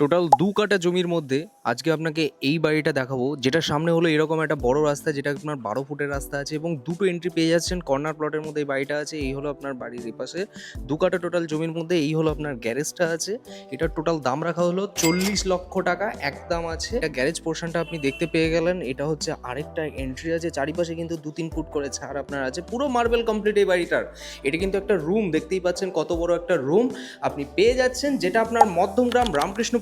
Total দু কাটা জমির মধ্যে আজকে আপনাকে এই বাড়িটা দেখাবো যেটা সামনে হলো এরকম একটা বড় রাস্তা, যেটা আপনার বারো ফুটের রাস্তা আছে এবং দুটো এন্ট্রি পেয়ে যাচ্ছেন কর্নার প্লটের মধ্যে এই বাড়িটা আছে, এই হলো আপনার বাড়ির এপাশে দু কাটা টোটাল জমির মধ্যে এই হলো আপনার গ্যারেজটা আছে। এটার টোটাল দাম রাখা হলো চল্লিশ লক্ষ টাকা, একদম আছে। এটা গ্যারেজ পোর্শনটা আপনি দেখতে পেয়ে গেলেন, এটা হচ্ছে আরেকটা এন্ট্রি আছে, চারিপাশে কিন্তু দু তিন ফুট করে ছাড় আপনার আছে, পুরো মার্বেল কমপ্লিট এই বাড়িটার। এটা কিন্তু একটা রুম দেখতেই পাচ্ছেন কত বড় একটা রুম আপনি পেয়ে যাচ্ছেন যেটা আপনার মধ্যমগ্রাম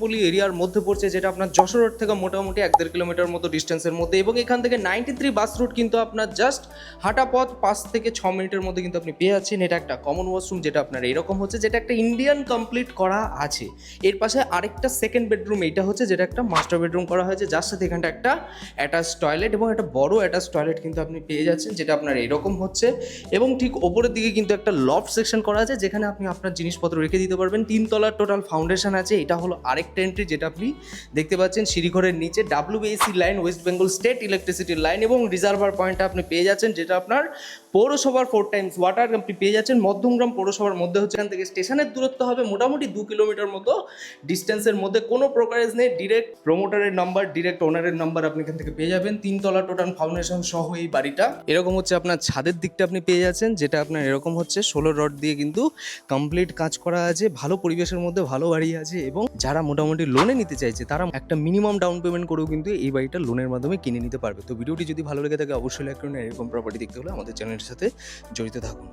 রামকৃষ্ণপল্লী এরিয়ার মধ্যে পড়ছে, যেটা আপনার যশোর রোড থেকে মোটামুটি এক দেড় কিলোমিটার মতো ডিস্টেন্সের মধ্যে। এবং এখান থেকে নাইনটি থ্রি বাস রুট কিন্তু আপনার জাস্ট হাঁটা পথ পাঁচ থেকে ছ মিনিটের মধ্যে কিন্তু আপনি পেয়ে যাচ্ছেন। এটা একটা কমন ওয়াশরুম যেটা আপনার এরকম হচ্ছে, যেটা একটা ইন্ডিয়ান কমপ্লিট করা আছে। এর পাশে আরেকটা সেকেন্ড বেডরুম এইটা হচ্ছে যেটা একটা মাস্টার বেডরুম করা হয়েছে। যার সাথে এখানটা একটা অ্যাটাচ টয়লেট এবং একটা বড় অ্যাটাচ টয়লেট কিন্তু আপনি পেয়ে যাচ্ছেন, যেটা আপনার এরকম হচ্ছে। এবং ঠিক ওপরের দিকে কিন্তু একটা লফট সেকশন করা আছে, যেখানে আপনি আপনার জিনিসপত্র রেখে দিতে পারবেন। তিনতলার টোটাল ফাউন্ডেশন আছে, এটা হলো আরেকটা এন্ট্রি যেটা আপনি দেখতে পাচ্ছেন, সিঁড়িঘরের নিচে WBAC line West Bengal state electricity line এবং রিজার্ভার পয়েন্টটা আপনি পেয়ে যাচ্ছেন, যেটা আপনার পৌরসভার ফোর টাইমস ওয়াটার আপনি পেয়ে যাচ্ছেন। মধ্যমগ্রাম পৌরসভার মধ্যে হচ্ছে এখান থেকে স্টেশনের দূরত্ব হবে মোটামুটি দু কিলোমিটার মতো ডিস্টেন্সের মধ্যে। কোনো প্রকারেজ নেই ডিরেক্ট প্রমোটারের নাম্বার ডিরেক্ট ওনারের নাম্বার আপনি এখান থেকে পেয়ে যাবেন। তিনতলা টোটাল ফাউন্ডেশন সহ এই বাড়িটা। এরকম হচ্ছে আপনার ছাদের দিকটা আপনি পেয়ে যাচ্ছেন, যেটা আপনার এরকম হচ্ছে। ষোলো রড দিয়ে কিন্তু কমপ্লিট কাজ করা আছে, ভালো পরিবেশের মধ্যে ভালো বাড়ি আছে এবং যারা মোটামুটি লোনে নিতে চাইছে, তারা একটা মিনিমাম ডাউন পেমেন্ট করেও কিন্তু এই বাড়িটা লোনের মাধ্যমে কিনে নিতে পারবে। তো ভিডিওটি যদি ভালো লেগে থাকে, অবশ্যই লাইক করুন এরকম প্রপার্টি দেখতে হলে আমাদের চ্যানেলের সাথে জড়িত থাকুন।